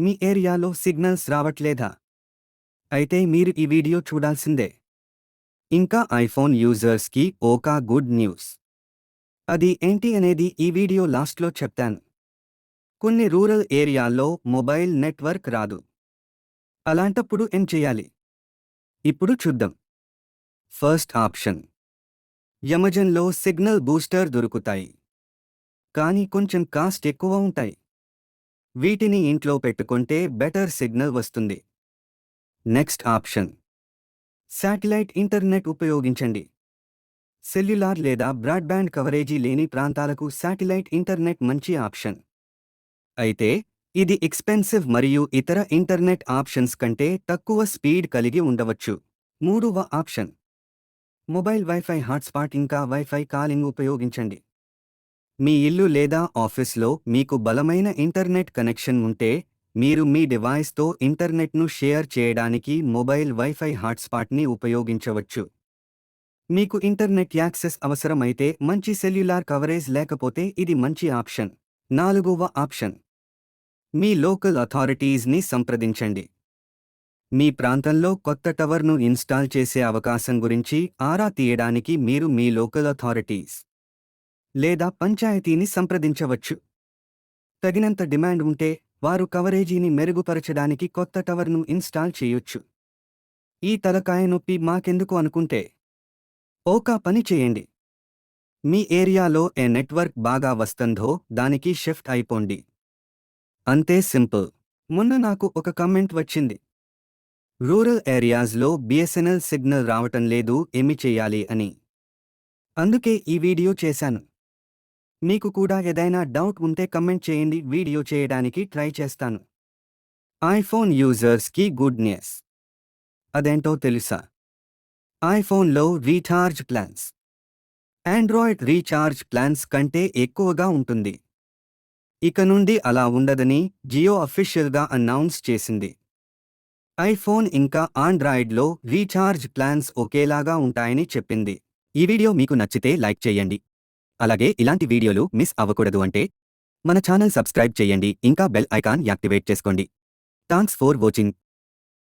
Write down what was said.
మీ ఏరియాలో సిగ్నల్స్ రావట్లేదా? అయితే మీరు ఈ వీడియో చూడాల్సిందే. ఇంకా ఐఫోన్ యూజర్స్కి ఒక గుడ్ న్యూస్. అది ఏంటి అనేది ఈ వీడియో లాస్ట్లో చెప్తాను. కొన్ని రూరల్ ఏరియాల్లో మొబైల్ నెట్వర్క్ రాదు. అలాంటప్పుడు ఏం చేయాలి? ఇప్పుడు చూద్దాం. First option. యమజన్లో సిగ్నల్ బూస్టర్ దొరుకుతాయి. కానీ కొంచెం కాస్ట్ ఎక్కువ ఉంటాయి. వీటిని ఇంట్లో పెట్టుకుంటే బెటర్ సిగ్నల్ వస్తుంది. Next option. శాటిలైట్ ఇంటర్నెట్ ఉపయోగించండి. సెల్యులార్ లేదా బ్రాడ్బ్యాండ్ కవరేజీ లేని ప్రాంతాలకు శాటిలైట్ ఇంటర్నెట్ మంచి ఆప్షన్. అయితే ఇది ఎక్స్పెన్సివ్ మరియు ఇతర ఇంటర్నెట్ ఆప్షన్స్ కంటే తక్కువ స్పీడ్ కలిగి ఉండవచ్చు. మూడవ ఆప్షన్. మొబైల్ వైఫై హాట్స్పాట్ ఇంకా వైఫై కాలింగ్ ఉపయోగించండి. మీ ఇల్లు లేదా ఆఫీస్లో మీకు బలమైన ఇంటర్నెట్ కనెక్షన్ ఉంటే మీరు మీ డివైస్తో ఇంటర్నెట్ను షేర్ చేయడానికి మొబైల్ వైఫై హాట్స్పాట్ని ఉపయోగించవచ్చు. మీకు ఇంటర్నెట్ యాక్సెస్ అవసరమైతే మంచి సెల్యులార్ కవరేజ్ లేకపోతే ఇది మంచి ఆప్షన్. నాలుగవ ఆప్షన్. మీ లోకల్ అథారిటీస్ని సంప్రదించండి. మీ ప్రాంతంలో కొత్త టవర్ను ఇన్స్టాల్ చేసే అవకాశం గురించి ఆరా తీయడానికి మీరు మీ లోకల్ అథారిటీస్. లేదా పంచాయతీని సంప్రదించవచ్చు. తగినంత డిమాండ్ ఉంటే వారు కవరేజీని మెరుగుపరచడానికి కొత్త టవర్ను ఇన్స్టాల్ చేయొచ్చు. ఈ తలకాయ నొప్పి మాకెందుకు అనుకుంటే? ఓకా పని చేయండి. మీ ఏరియాలో ఏ నెట్వర్క్ బాగా వస్తుందో దానికి షిఫ్ట్ అయిపోండి. అంతే సింపుల్. మొన్న నాకు ఒక కమెంట్ వచ్చింది. రూరల్ ఏరియాస్లో బిఎస్ఎన్ఎల్ సిగ్నల్ రావటం లేదు ఏమి చేయాలి అని. అందుకే ఈ వీడియో చేశాను. మీకు కూడా ఏదైనా డౌట్ ఉంటే కమెంట్ చేయండి వీడియో చేయడానికి ట్రై చేస్తాను. ఐఫోన్ యూజర్స్కి గుడ్ న్యూస్. అదేంటో తెలుసా? ఐఫోన్లో recharge plans. Android recharge plans కంటే ఎక్కువగా ఉంటుంది. ఇక నుండి అలా ఉండదని జియో అఫీషియల్గా అనౌన్స్ చేసింది. ఐఫోన్ ఇంకా ఆండ్రాయిడ్లో రీఛార్జ్ ప్లాన్స్ ఒకేలాగా ఉంటాయని చెప్పింది. ఈ వీడియో మీకు నచ్చితే లైక్ చేయండి. అలాగే ఇలాంటి వీడియోలు మిస్ అవ్వకూడదు అంటే మన ఛానల్ సబ్స్క్రైబ్ చేయండి ఇంకా బెల్ ఐకాన్ యాక్టివేట్ చేసుకోండి. Thanks for watching.